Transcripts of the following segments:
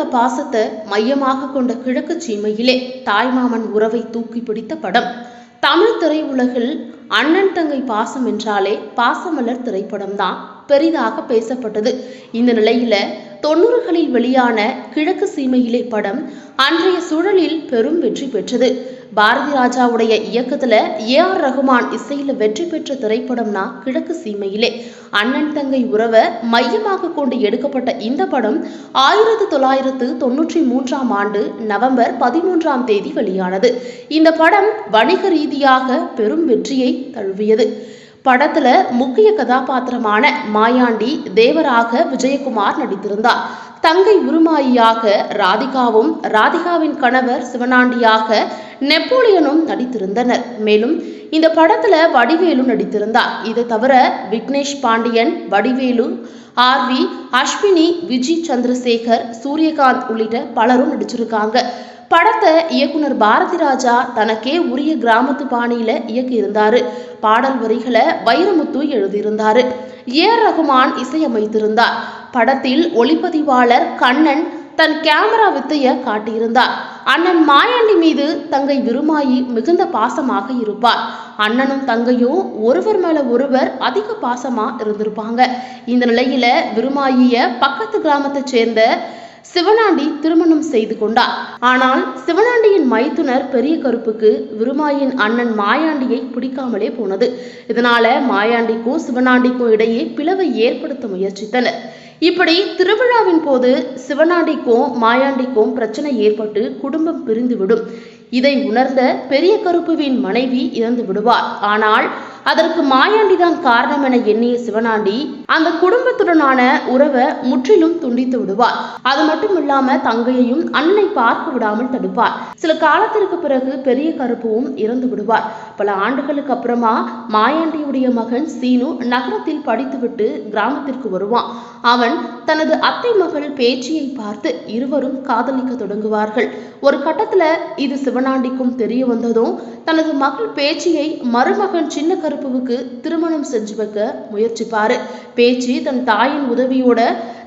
தங்க பாசத்தை மையமாக கொண்ட கிழக்கு சீமையிலே தாய்மாமன் உறவை தூக்கி பிடித்த படம். தமிழ் திரையுலகில் அண்ணன் தங்கை பாசம் என்றாலே பாசமலர் திரைப்படம் தான் பெரிதாக பேசப்பட்டது. இந்த நிலையில தொண்ணூறுகளில் வெளியான கிழக்கு சீமையிலே படம் அன்றைய சூழலில் பெரும் வெற்றி பெற்றது. பாரதி ராஜாவுடைய இயக்கத்துல ஏ ஆர் ரகுமான் இசையில வெற்றி பெற்ற திரைப்படம்னா கிழக்கு சீமையிலே. அண்ணன் தங்கை உறவை மையமாக கொண்டு எடுக்கப்பட்ட இந்த படம் ஆயிரத்தி தொள்ளாயிரத்து தொன்னூற்றி மூன்றாம் ஆண்டு நவம்பர் பதிமூன்றாம் தேதி வெளியானது. இந்த படம் வணிக ரீதியாக பெரும் வெற்றியை தழுவியது. படத்துல முக்கிய கதாபாத்திரமான மாயாண்டி தேவராக விஜயகுமார் நடித்திருந்தார். தங்கை உருமாயியாக ராதிகாவும் ராதிகாவின் கணவர் சிவனாண்டியாக நெப்போலியனும் நடித்திருந்தனர். மேலும் இந்த படத்துல வடிவேலு நடித்திருந்தார். இதை தவிர விக்னேஷ் பாண்டியன் வடிவேலு ஆர்வி அஸ்வினி விஜய் சந்திரசேகர் சூரியகாந்த் உள்ளிட்ட பலரும் நடிச்சிருக்காங்க. படத்தை இயக்குனர் பாரதி ராஜா தனக்கே உரிய கிராமத்து பாணியில இயக்கியிருந்தாரு. பாடல் வரிகளை வைரமுத்து எழுதியிருந்தாரு. ஏ. ஆர் ரகுமான் இசையமைத்திருந்தார். படத்தில் ஒளிப்பதிவாளர் கண்ணன் தன் கேமரா வித்தைய காட்டியிருந்தார். அண்ணன் மாயாண்டி மீது தங்கை விருமாயி மிகுந்த பாசமாக இருப்பார். அண்ணனும் தங்கையும் ஒருவர் மேல ஒருவர் அதிக பாசமா இருந்திருப்பாங்க. இந்த நிலையில விருமாயிய பக்கத்து கிராமத்தை சேர்ந்த சிவனாண்டி திருமணம் செய்து கொண்டார். ஆனால் சிவனாண்டியின் மைத்துனர் பெரிய கருப்புக்கு விருமாயின் அண்ணன் மாயாண்டியை பிடிக்காமலே போனது. இதனால மாயாண்டிக்கும் சிவனாண்டிக்கும் இடையே பிளவை ஏற்படுத்த முயற்சித்தனர். இப்படி திருவிழாவின் போது சிவனாண்டிக்கும் மாயாண்டிக்கும் பிரச்சனை ஏற்பட்டு குடும்பம் பிரிந்துவிடும். இதை உணர்ந்த பெரிய கருப்புவின் மனைவி இறந்து விடுவார் ஆனால் அதற்கு மாயாண்டிதான் காரணம் என எண்ணிய சிவனாண்டி அந்த குடும்பத்துடனான உறவை முற்றிலும் துண்டித்து விடுவார். அது மட்டும் இல்லாம தங்கையையும் அண்ணனை பார்க்க விடாமல் தடுப்பார். சில காலத்திற்கு பிறகு பெரிய கருப்புவும் இறந்து விடுவார். பல ஆண்டுகளுக்கு அப்புறமா மாயாண்டியுடைய மகன் சீனு நகரத்தில் படித்துவிட்டு கிராமத்திற்கு வருவான். அவன் தனது அத்தை மகள் பேச்சியை பார்த்து இருவரும் காதலிக்க தொடங்குவார்கள். ஒரு கட்டத்துல இது சிவனாண்டிக்கும் தெரிய வந்ததும் தனது மகள் பேச்சியை மருமகன் சின்ன கருப்பு கருப்புவுக்கு திருமணம் செஞ்சு வைக்க முயற்சிப்பாரு. பேச்சு தன் தாயின் உதவியோட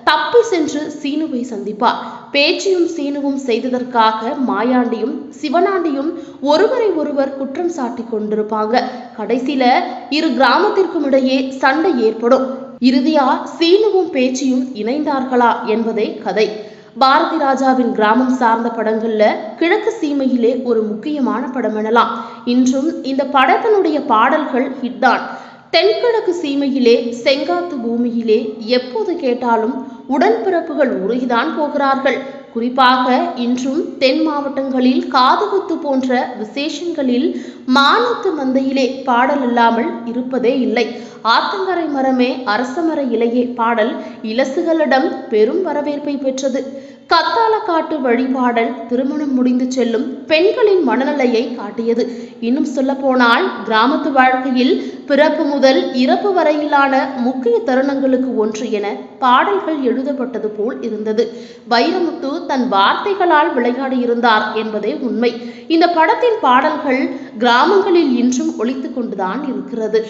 தப்பி சென்று சீனுவை சந்திப்பார். பேச்சியும் சீனுவும் செய்ததற்காக மாயாண்டியும் சிவனாண்டியும் ஒருவரை ஒருவர் குற்றம் சாட்டி கொண்டிருப்பாங்க. கடைசியில இரு கிராமத்திற்கும் இடையே சண்டை ஏற்படும். இறுதியா சீனுவும் பேச்சியும் இணைந்தார்களா என்பதே கதை. பாரதி ராஜாவின் கிராமம் சார்ந்த படங்கள்ல கிழக்கு சீமையிலே ஒரு முக்கியமான படம் எனலாம். இன்றும் இந்த படத்தினுடைய பாடல்கள் ஹிட் தான் தென்கிழக்கு சீமையிலே செங்காத்து பூமியிலே எப்போது கேட்டாலும் உடன்பிறப்புகள் உருகிதான் போகிறார்கள். குறிப்பாக இன்றும் தென் மாவட்டங்களில் காதுகுத்து போன்ற விசேஷங்களில் மானத்து மந்தையிலே பாடல் இல்லாமல் இருப்பதே இல்லை. ஆத்தங்கரை மரமே அரசமர இலையே பாடல். இலசுகளிடம் பெரும் வரவேற்பை பெற்றது. கத்தால காட்டு வழிபாடல் திருமணம் முடிந்து செல்லும் பெண்களின் மனநிலையை காட்டியது. இன்னும் சொல்ல போனால் கிராமத்து வாழ்க்கையில் பிறப்பு முதல் இறப்பு வரையிலான முக்கிய தருணங்களுக்கு ஒன்று என பாடல்கள் எழுதப்பட்டது போல் இருந்தது. வைரமுத்து தன் வார்த்தைகளால் விளையாடியிருந்தார் என்பதே உண்மை. இந்த படத்தின் பாடல்கள் கிராமங்களில் இன்றும் ஒழித்து கொண்டுதான் இருக்கிறது.